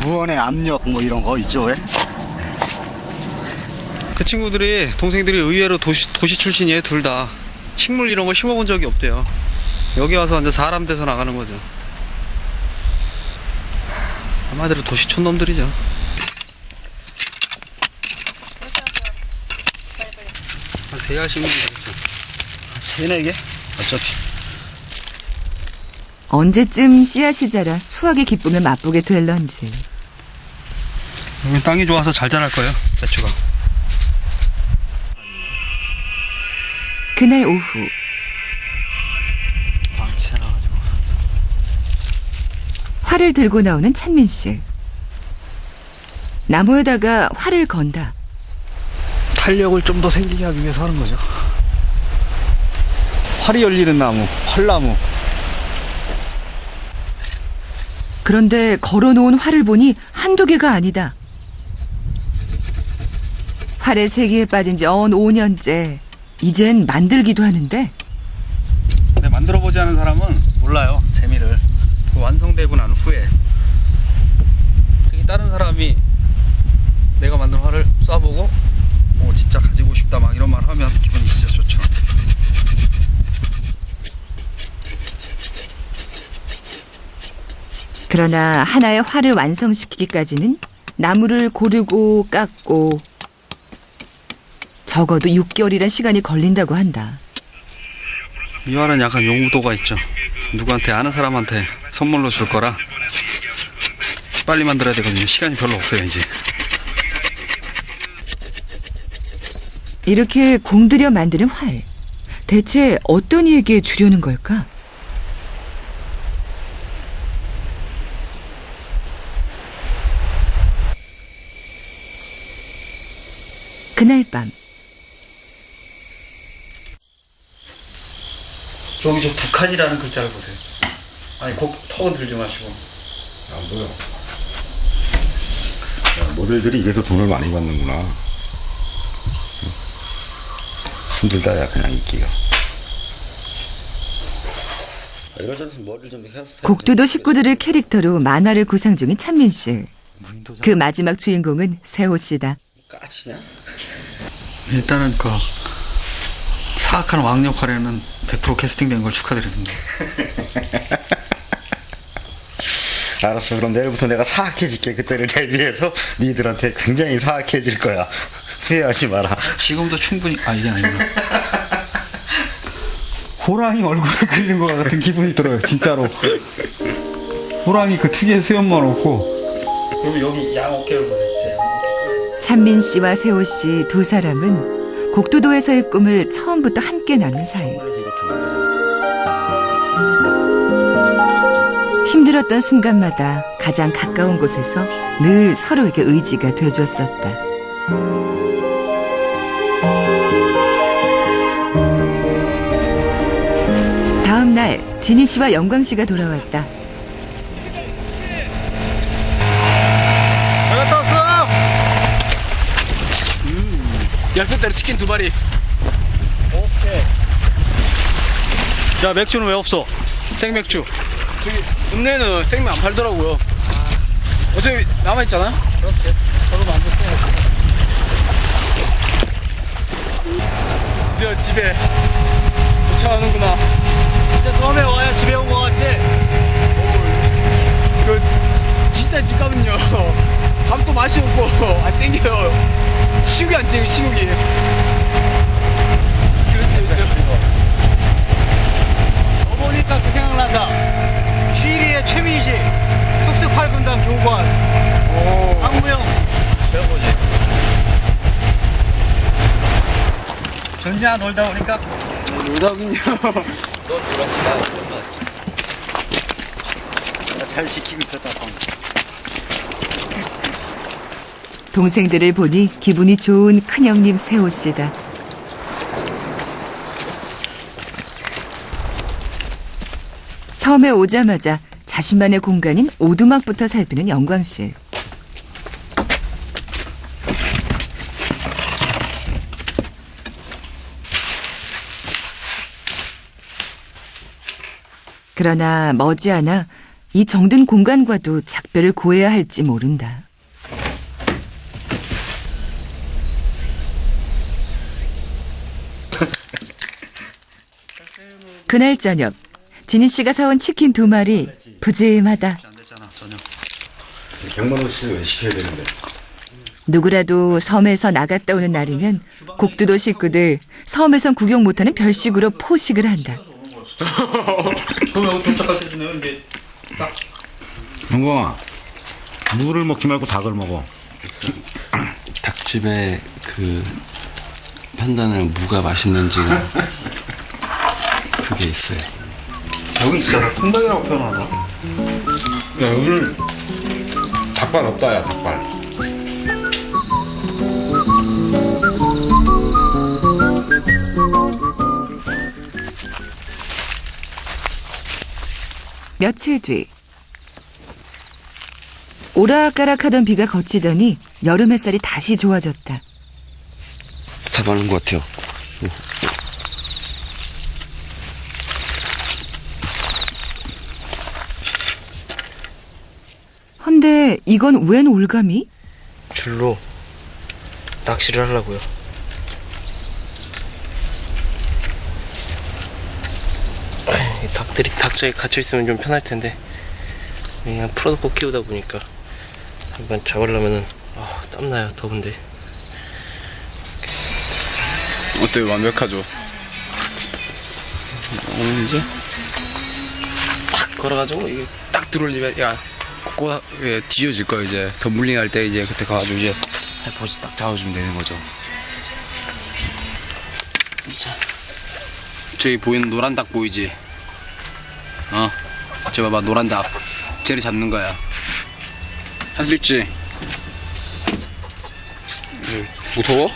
무언의 압력 뭐 이런 거 있죠 왜? 그 친구들이 동생들이 의외로 도시 도시 출신이에요 둘 다. 식물 이런 거 심어본 적이 없대요. 여기 와서 완전 사람 돼서 나가는 거죠. 한마디로 도시촌 놈들이죠. 한 세 알씩은 되겠죠. 세네 개? 어차피 언제쯤 씨앗이 자라 수확의 기쁨을 맛보게 될런지. 여기 땅이 좋아서 잘 자랄 거예요 배추가 그날 오후 활을 들고 나오는 찬민 씨. 나무에다가 활을 건다. 탄력을 좀 더 생기게 하기 위해서 하는 거죠 활이 열리는 나무 활나무 그런데 걸어놓은 활을 보니 한두 개가 아니다. 활의 세계에 빠진 지 언 5년째. 이젠 만들기도 하는데 근데 만들어보지 않은 사람은 몰라요 재미를 그 완성되고 난 후에 특히 다른 사람이 내가 만든 화를 쏴보고 어 진짜 가지고 싶다 막 이런 말 하면 기분이 진짜 좋죠 그러나 하나의 활을 완성시키기까지는 나무를 고르고 깎고 적어도 6개월이란 시간이 걸린다고 한다. 이 화는 약간 용도가 있죠 누구한테 아는 사람한테 선물로 줄 거라 빨리 만들어야 되거든요 시간이 별로 없어요 이제 이렇게 공들여 만드는 활. 대체 어떤 이에게 주려는 걸까? 그날 밤 저기 저 북한이라는 글자를 보세요 아니 곡 턱은 들지 마시고 안 보여. 야, 모델들이 이래서 돈을 많이 받는구나. 응. 힘들다야 그냥 인기가. 아. 곡두도 식구들을 캐릭터로 만화를 구상 중인 찬민 씨. 그 마지막 주인공은 세호 씨다. 까치냐? 일단은 그 사악한 왕 역할에는 100% 캐스팅된 걸 축하드립니다. 알았어. 그럼 내일부터 내가 사악해질게. 그때를 대비해서 니들한테 굉장히 사악해질 거야. 후회하지 마라. 지금도 충분히 아 이게 아니구나. 호랑이 얼굴을 그리는 것 같은 기분이 들어요, 진짜로. 호랑이 그 특유의 수염만 없고. 그럼 여기 양 어깨를 보세요. 찬민 씨와 세호 씨 두 사람은 곡두도에서의 꿈을 처음부터 함께 나눈 사이. 힘들었던 순간마다 가장 가까운 곳에서 늘 서로에게 의지가 돼줬었다. 다음 날 진희 씨와 영광 씨가 돌아왔다. 잘 갔다 왔어. 약속대로 치킨 두 마리. 야 맥주는 왜 없어? 생맥주. 저기 읍내는 생면 안 팔더라고요. 어차피 남아 있잖아. 그렇지. 저도 만들었어요. 드디어 집에 도착하는구나. 이제 섬에 와야 집에 온 거 같지? 그 진짜 집값은요. 밥도 맛이 없고 안 땡겨요. 식욕이 안 땡겨 식욕이. 그렇죠. 너 보니까 그 생각난다 쉬리의 최민식 특수 8분단 교관 황무영 배워보지 전자 놀다 보니까 노답은요. 잘 지키고 있었다 방. 동생들을 보니 기분이 좋은 큰형님 세호 씨다. 섬에 오자마자 자신만의 공간인 오두막부터 살피는 영광 씨. 그러나 머지않아 이 정든 공간과도 작별을 고해야 할지 모른다. 그날 저녁 진희 씨가 사온 치킨 두 마리 부짐하다. 100만 원씩 왜 시켜야 되는데? 누구라도 섬에서 나갔다 오는 날이면 곡두도 식구들 섬에선 구경 못하는 별식으로 포식을 한다. 영광아, 무를 먹지 말고 닭을 먹어. 닭집의 그 판단은 무가 맛있는지가 그게 있어요. 여기 진짜 다 통닭이라고 표현하나? 야 여기는 닭발 없다 야 닭발 며칠 뒤 오락가락하던 비가 그치더니 여름 햇살이 다시 좋아졌다. 다 많은 것 같아요. 헌데 이건 웬 올가미? 줄로 낚시를 하려고요. 이 닭들이 닭장에 갇혀 있으면 좀 편할 텐데 그냥 풀어놓고 키우다 보니까 한번 잡으려면은 아, 땀나요 더운데 어때요? 완벽하죠? 오늘 이제 딱 걸어가지고 이게 딱 들어올리면 야 꼬 예, 뒤져질 거야 이제 더 물링할 때 이제 그때 가가지고 이제 살포시 딱 잡아주면 되는 거죠. 자, 저기 보이는 노란 닭 보이지? 어, 저 봐봐 노란 닭. 쟤를 잡는 거야. 할 수 있지? 응, 무서워?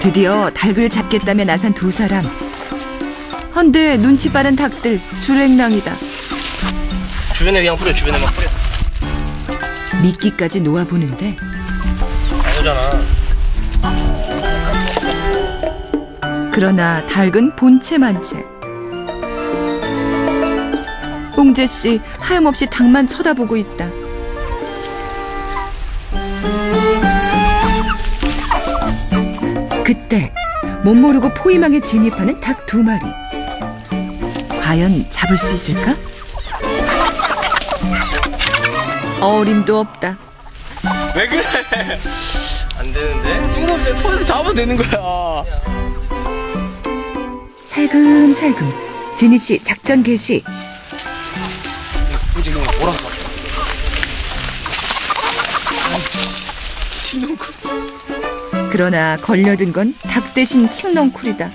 드디어 닭을 잡겠다며 나선 두 사람. 헌데 눈치 빠른 닭들 주랭랑이다. 주변에 그냥 뿌려 주변에만 뿌려 미끼까지 놓아 보는데 안 오잖아 그러나 닭은 본체만 채. 옹재 씨 하염없이 닭만 쳐다보고 있다. 그때 못 모르고 포위망에 진입하는 닭 두 마리. 과연 잡을 수 있을까? 어림도 없다. 안 되는데 뜬금없이 폰에서 잡아도 되는 거야. 살금살금 진희 씨 작전 개시. 이제 뭐 몰아서. 그러나 걸려든 건 닭 대신 칡넝쿨이다.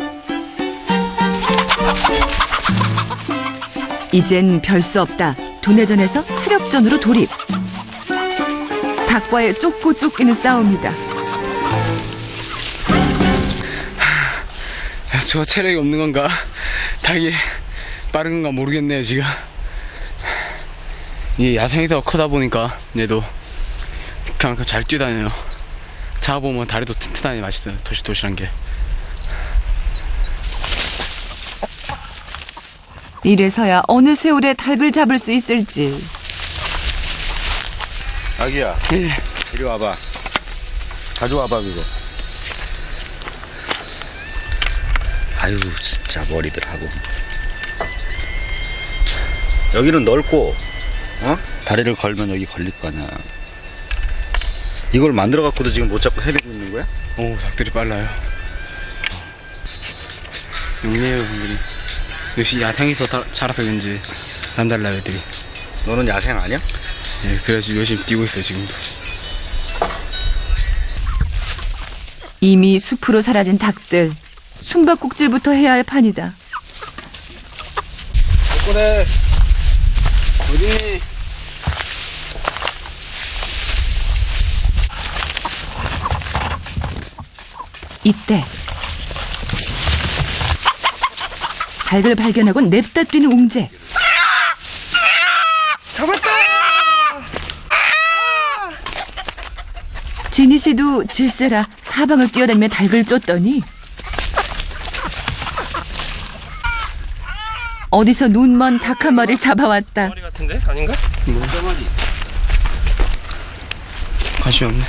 이젠 별 수 없다. 도내전에서 차력전으로 돌입. 닭과의 쫓고 쫓기는 싸움이다. 야, 저 체력이 없는 건가? 닭이 빠른 건가 모르겠네요 지금. 이 야생에서 크다 보니까 얘도 그냥 잘 뛰다녀요. 잡아보면 다리도 튼튼하니 맛있어요. 도시도시한 게. 이래서야 어느 세월에 닭을 잡을 수 있을지. 아기야, 예. 이리 와봐. 가져와봐 그거. 아유 진짜 머리들 하고. 여기는 넓고, 어? 다리를 걸면 여기 걸릴 거 아니야. 이걸 만들어 갖고도 지금 못 잡고 헤매고 있는 거야? 오, 닭들이 빨라요. 용이에요, 분들이. 역시 야생에서 다, 자라서 그런지 남달라요, 애들이. 너는 야생 아니야? 예, 그래서 열심히 뛰고 있어요, 지금도. 이미 숲으로 사라진 닭들. 숨바꼭질부터 해야 할 판이다. 꼬대 어딨니? 이때 닭을 발견하고 냅다 뛰는 웅재. 잡았다! 진희 씨도 질세라 사방을 뛰어다니며 닭을 쫓더니 어디서 눈먼 닭 한 마리를 잡아왔다. 머리 같은데 아닌가? 가시 없네.